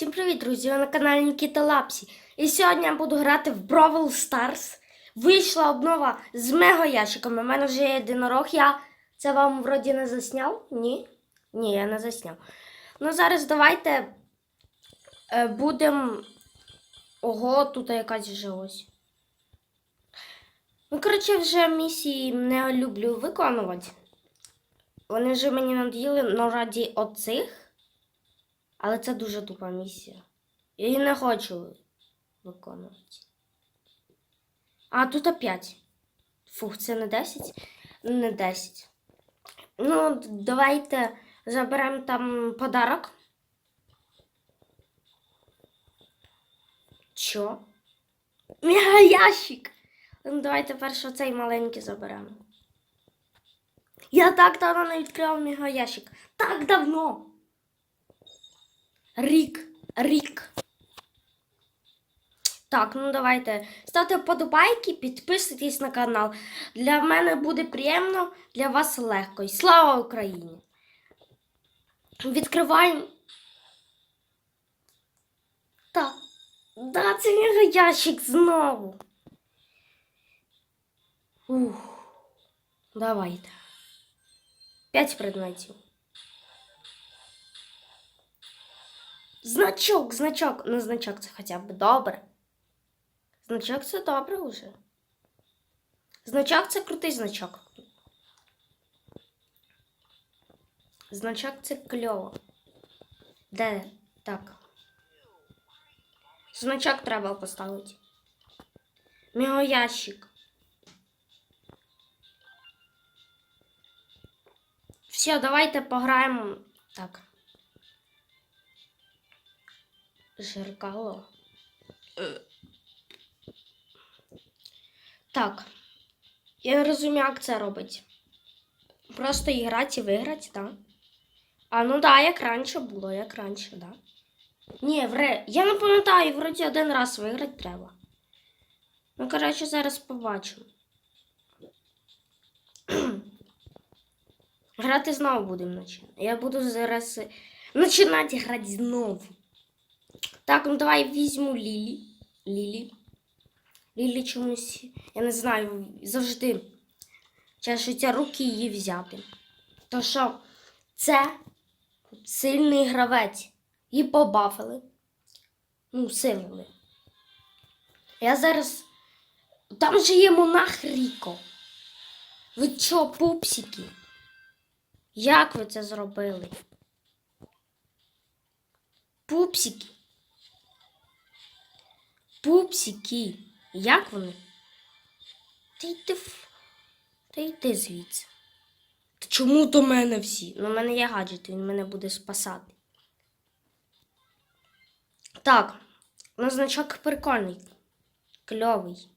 Всім привіт, друзі! Ви на каналі Нікіта Лапсі. І сьогодні я буду грати в Brawl Stars. Вийшла обнова з мега ящиками. У мене вже є єдинорог. Я це вам вроді не засняв? Ні? Ні, я не засняв. Ну зараз давайте е, будемо. Ого, тут якась вже ось. Ну, коротше, вже місії не люблю виконувати. Вони вже мені надоїли, но раді оцих. Але це дуже тупа місія. Я її не хочу виконувати. А, тут опять. Фух, це не 10? Не 10. Ну, давайте заберемо там подарок. Мега ящик! Ну, давайте перше цей маленький заберемо. Я так давно не відкривав мега ящик. Так давно! Рік. Рік. Так, ну давайте. Ставте вподобайки, підписуйтесь на канал. Для мене буде приємно, для вас легко. І слава Україні! Відкриваємо. Так. Да, це мега ящик знову. Ух. Давайте. П'ять предметів. Значок, значок. Ну, значок це хоча б добре. Значок це добре вже. Значок це крутий значок. Значок це кльово. Де? Так. Значок треба поставити. Мегаящик. Все, давайте пограємо. Так. Зеркало. Е. Так. Я розумію, як це робить. Просто іграти і виграти, так? А ну да, як раніше було, як раніше, да. Ні, вре. Я не пам'ятаю, вроді один раз виграти треба. Ну, коротше, зараз побачимо. Грати знову будемо. Я буду зараз е, починати грати знову. Так, ну давай візьму Лілі. Лілі. Лілі чомусь, я не знаю, завжди чешуться руки її взяти. То що це сильний гравець. Її побафили. Ну, силили. Я зараз. Там же є монах Ріко. Ви чо, пупсики? Як ви це зробили? Пупсики. Пупсики. Як вони? Та йди. Та йди звідси. Та чому до мене всі? Ну, в мене є гаджет, він мене буде спасати. Так, ну значок прикольний. Кльовий.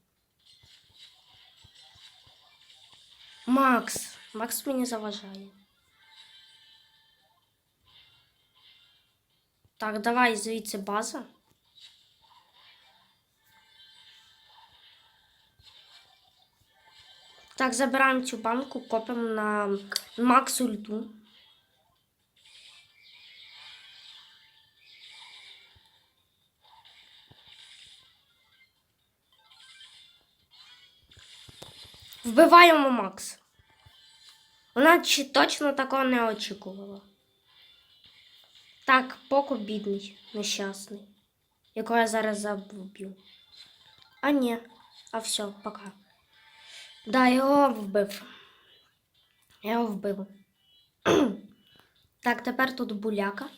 Макс. Макс мені заважає. Так, давай звідси база. Так, забираємо цю банку, копимо на Макс ульту. Вбиваємо Макс. Вона чи точно такого не очікувала. Так, Поко бідний, нещасний, якого я зараз заб'ю. А ні, а все, пока. Да, його вбив. Я його вбив. так, тепер тут буляка.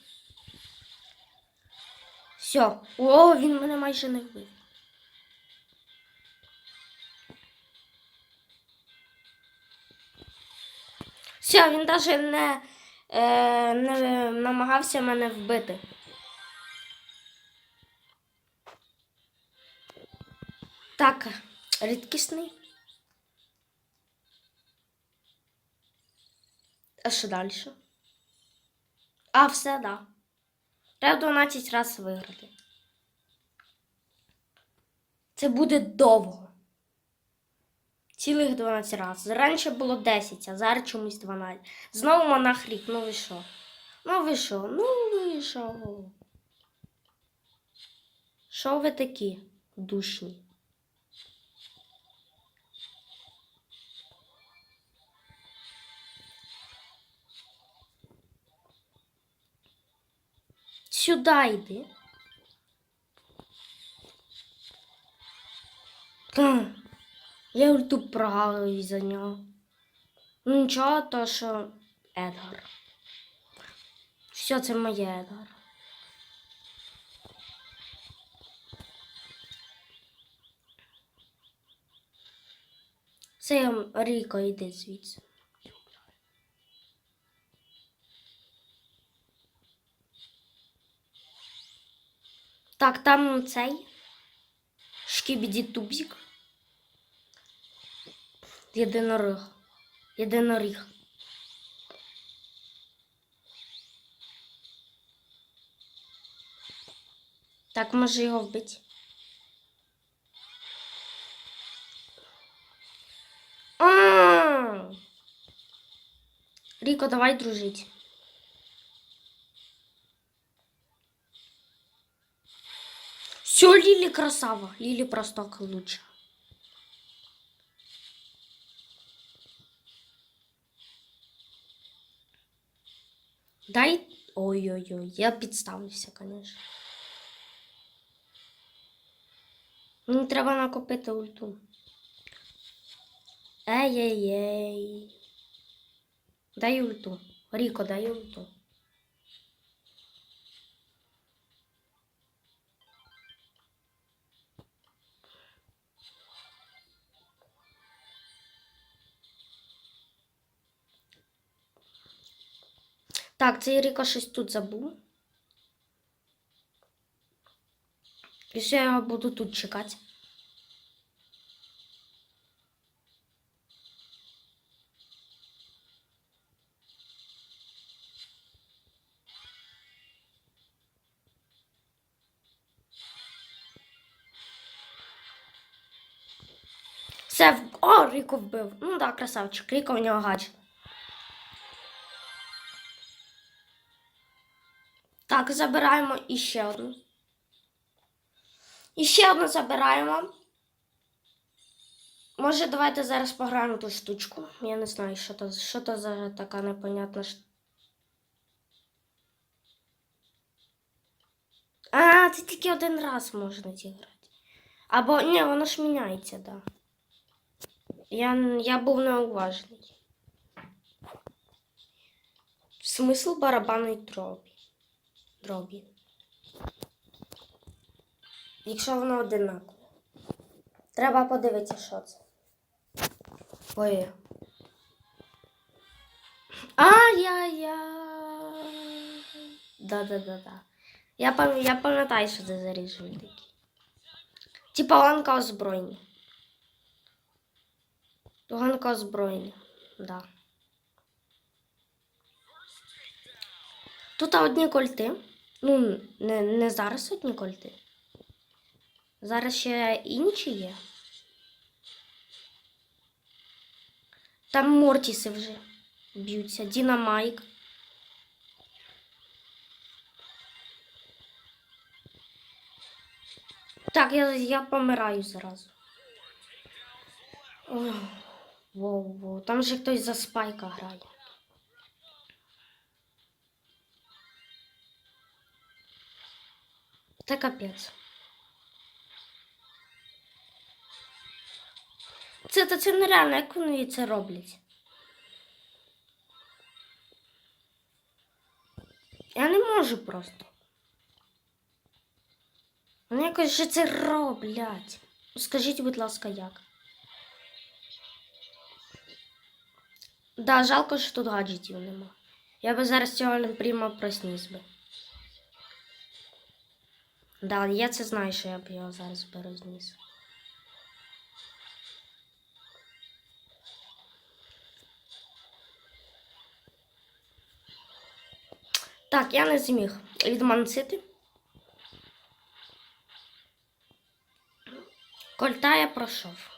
Все. О, він мене майже не вбив. Все, він навіть не, е, не намагався мене вбити. Так, рідкісний. Що далі? А, все, да. Треба 12 разів виграти. Це буде довго. Цілих 12 разів. Раніше було 10, а зараз чомусь 12. Знову монах рік, ну ви що? Ну ви що? Ну ви що? Що ви такі душні? Сюда йди. Я ульту прогавив за нього. Ну нічого, то що Едгар. Все, це моє Едгар. Це Ріко, йди звідси. Так, там цей. Шкібіді тубзик. Єдинориг. Єдиноріг. Так, може його вбити. Ріко, давай дружить. Лили красава. Лили просто лучше. Дай. Ой-ой-ой, я підставився, конечно. Мені треба накопити ульту. Ей-ей-ей. Дай ульту. Ріко, дай ульту. Так, цей Ріко щось тут забув. І все, я буду тут чекати. Все, о, Ріко вбив. Ну так, красавчик. Ріко в нього гаджет. Так, забираємо іще одну. Іще одну забираємо. Може, давайте зараз пограємо ту штучку. Я не знаю, що то, що за така непонятна ш... А, це тільки один раз можна зіграти. Або ні, воно ж міняється, так. Да. Я, я був неуважний. Смисл барабанної дробі. Дробі. Якщо воно одинакове. Треба подивитися, що це. Ой. Ай-яй-яй. Да-да-да-да. Я, пам'ятаю, що це за режим такий. Типа ланка озброєння. Ланка озброєння. Да. Тут одні кольти. Ну, не, не зараз одні кольти. Зараз ще інші є. Там Мортіси вже б'ються. Діна Майк. Так, я, я помираю зразу. Воу, воу. Там же хтось за спайка грає. Це капець. Це, це, це нереально, як вони це роблять. Я не можу просто. Вони якось же це роблять. Скажіть, будь ласка, як? Да, жалко, що тут гаджетів нема. Я би зараз цього не прямо просніс би. Да, я це знаю, що я б його зараз би розніс. Так, я не зміг відманцити. Кольта я пройшов.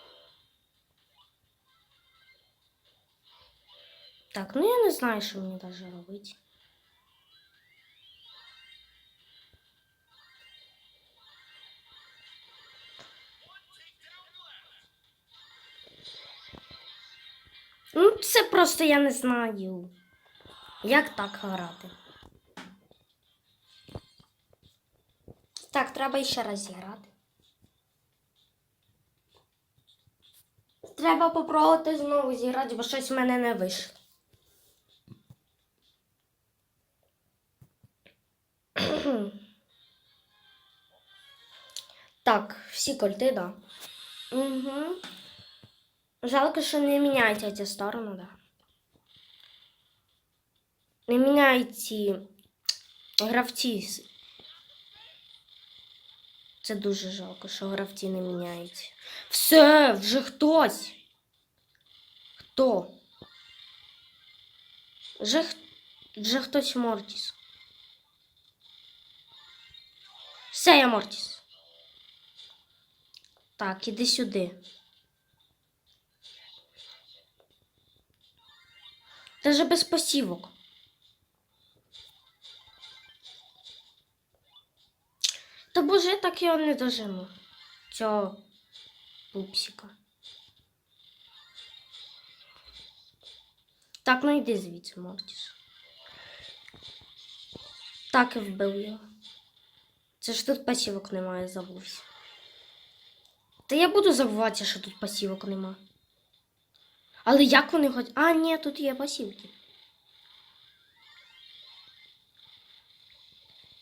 Так, ну я не знаю, що мені даже робити. Ну, це просто я не знаю. Як так грати? Так, треба ще раз зіграти. Треба попробувати знову зіграти, бо щось в мене не вийшло. Так, всі кольти, да. Угу. Жалко, що не міняється ця сторона, да. Не ці гравці. Це дуже жалко, що гравці не міняються. Все, вже хтось. Хто? Вже, вже хтось Мортіс. Все, я Мортіс. Так, іди сюди. Даже без посівок. Та боже, так його не дожину. Цього пупсика. Так, ну йди звідси, Мортіс. Так і вбив його. Це ж тут пасівок немає, забувся. Та я буду забувати, що тут пасівок нема. Але як вони хоч. А, ні, тут є пасівки.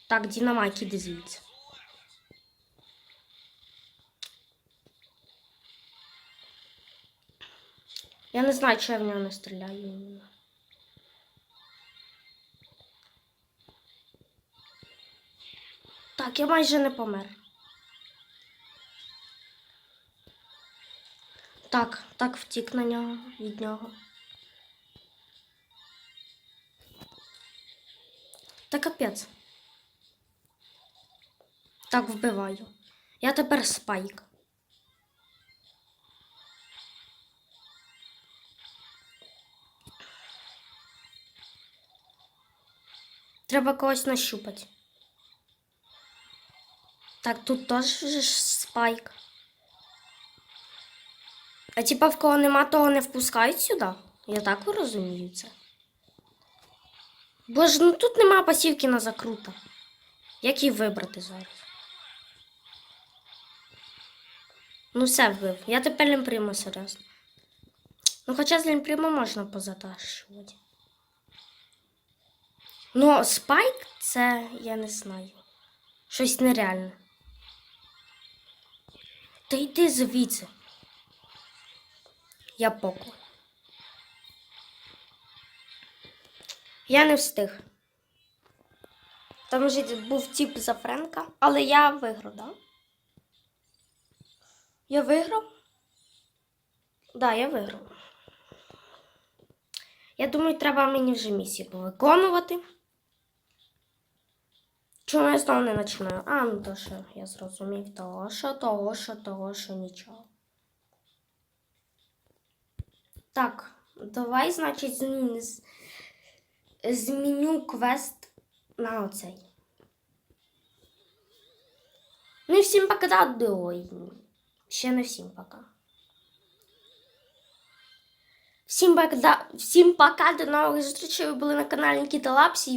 Так, Дінамайк, іди звідси. Я не знаю, чи я в нього не стріляю. Так, я майже не помер. Так, так втік на нього від нього. Та капець. Так, вбиваю. Я тепер спайк. Треба когось нащупати. Так, тут теж спайк. А типа в кого нема, того не впускають сюди? Я так розумію це. Бо ж ну тут нема пасівки на закрута. Як її вибрати зараз? Ну все вбив. Я тепер лімпримо серйозно. Ну хоча з лімпримо можна позаташувати. Ну, спайк це я не знаю. Щось нереальне. Та йди звідси. Я поку. Я не встиг. Там вже був тіп за Френка, але я виграв, так? Я виграв? Так, да, я виграв. Я думаю, треба мені вже місію повиконувати. Чому я знову не починаю? А, ну то що я зрозумів того, що, того, що, того, що нічого. Так, давай, значить, змін- зміню квест на оцей. Ну всім пока, да, ой, ще не всім пока. Всім пока, всім пока, до нових зустрічей. Ви були на каналі Нікіта Лапсі.